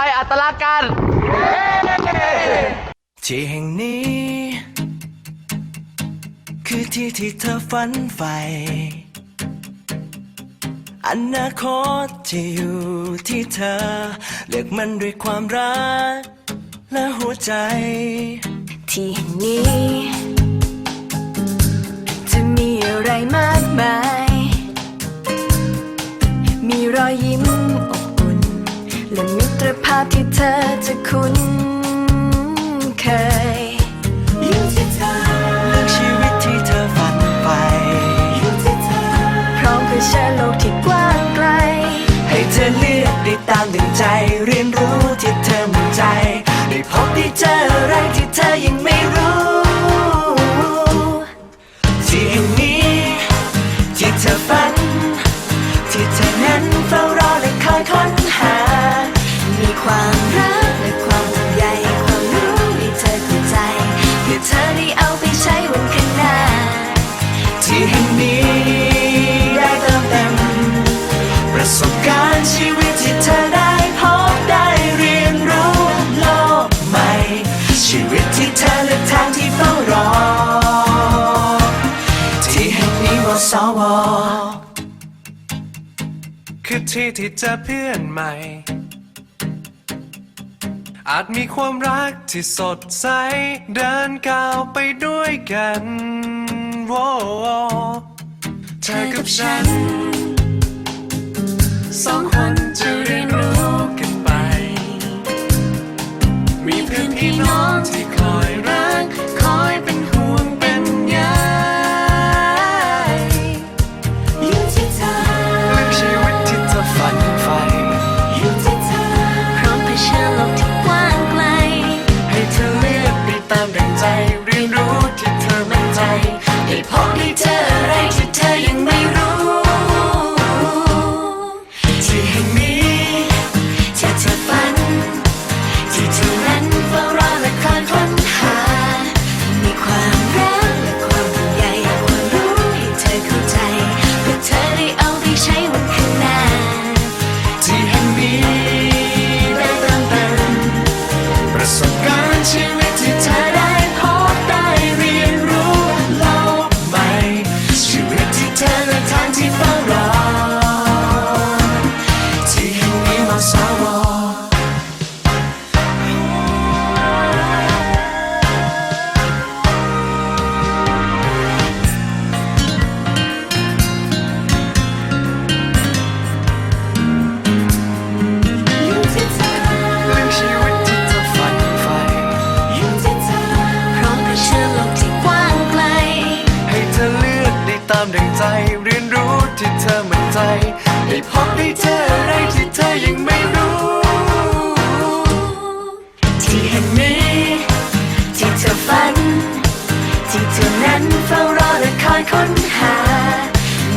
ไปอัตราการที่แห่งนี้ คือที่ที่เธอฝันใฝ่อนาคตที่อยู่ที่เธอ เลือกมันด้วยความรัก และหัวใจ ที่แห่งนี้ จะมีอะไรมากมาย มีรอยยิ้ม และมิตรภาพที่เธอจะคุ้น ให้เธอได้เอาไปใช้วันข้างหน้า ที่แห่งนี้ได้เติมเต็ม ประสบการณ์ชีวิตที่เธอได้พบได้เรียนรู้โลกใหม่ ชีวิตที่เธอเลือกทางที่เฝ้ารอ ที่แห่งนี้วสวคือที่ที่เจอเพื่อนใหม่ อาจมีความรักที่สดใส เดินก้าวไปด้วยกันโว้เธอกับฉัน สองคนจะ เธอไรที่เธอยังไม่รู้ ที่แห่งนี้ ที่เธอฝัน ที่เธอนั้นเฝ้ารอและคอยค้นหา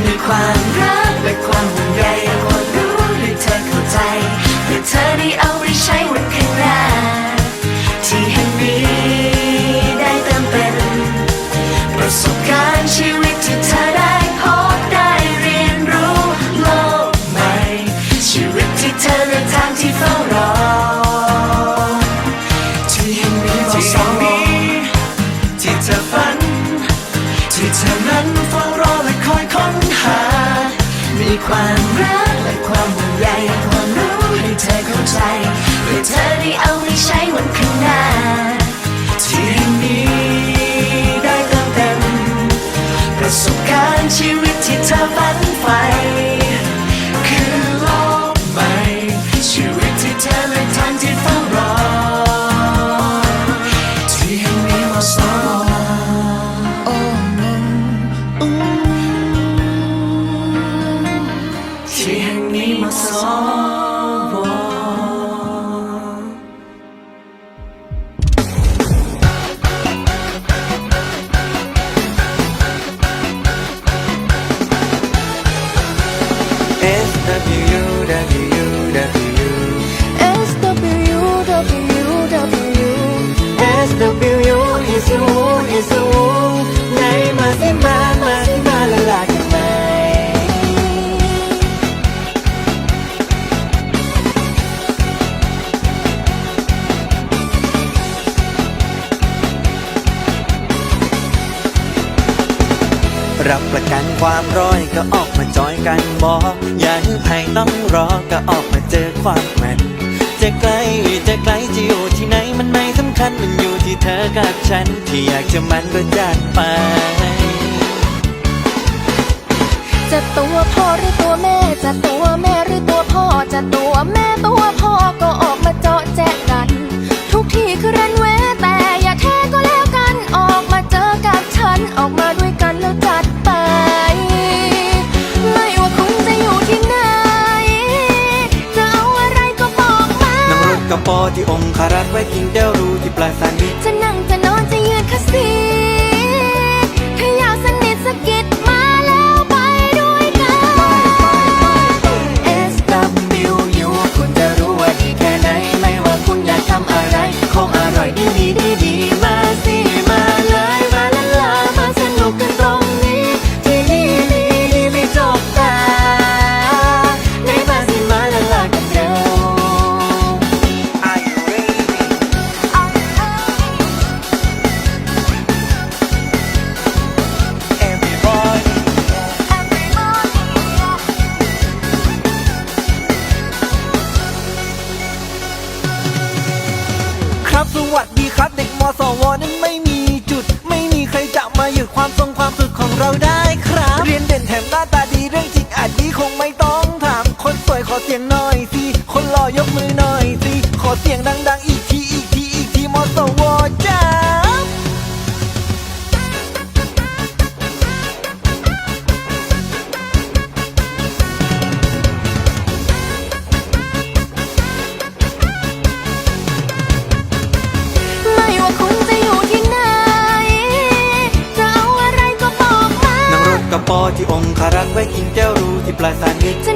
มีความรักและความห่วงใยความรู้ให้เธอเข้าใจแลอเธอได้เอาไปใช้ ความรักและความห่วงใยความรู้ให้เธอเข้าใจให้เธอได้เอา จะวูอย่มามามาสิมาละลากันไหมรับประกันความร้อยก็ออกมาจอยกันบอกอย่าให้ใครต้องรอก็ออกมาเจอความแม่น จะไกลจะไกลจะอยู่ที่ไหนมันไม่สำคัญมันอยู่ที่เธอกับฉัน ที่อยากจะมันก็จากไป จะตัวพ่อหรือตัวแม่ จะตัวแม่หรือตัวพ่อ จะตัวแม่ตัวพ่อก็ออกมาเจาะแจ๊กกัน ทุกที่คือรันเวแต่อย่าเทก็แล้วกันออกมาเจอกับฉันออกมาด้วยกันแล้ว ที่องคารักไว้กินเดวรูที่ปลายสานิท ครับเด็กมสวนั้นไม่มีจุด ไม่มีใครจะมาหยุดความทรงความสุขของเราได้ครับ เรียนเด่นแถมหน้าตาดีเรื่องจริงอาจดีคงไม่ต้องถาม คนสวยขอเสียงหน่อยสิ คนหล่อยกมือหน่อยสิ ขอเสียงดังๆอี ไปกินแก้วรูที่ปลายสานิทจะ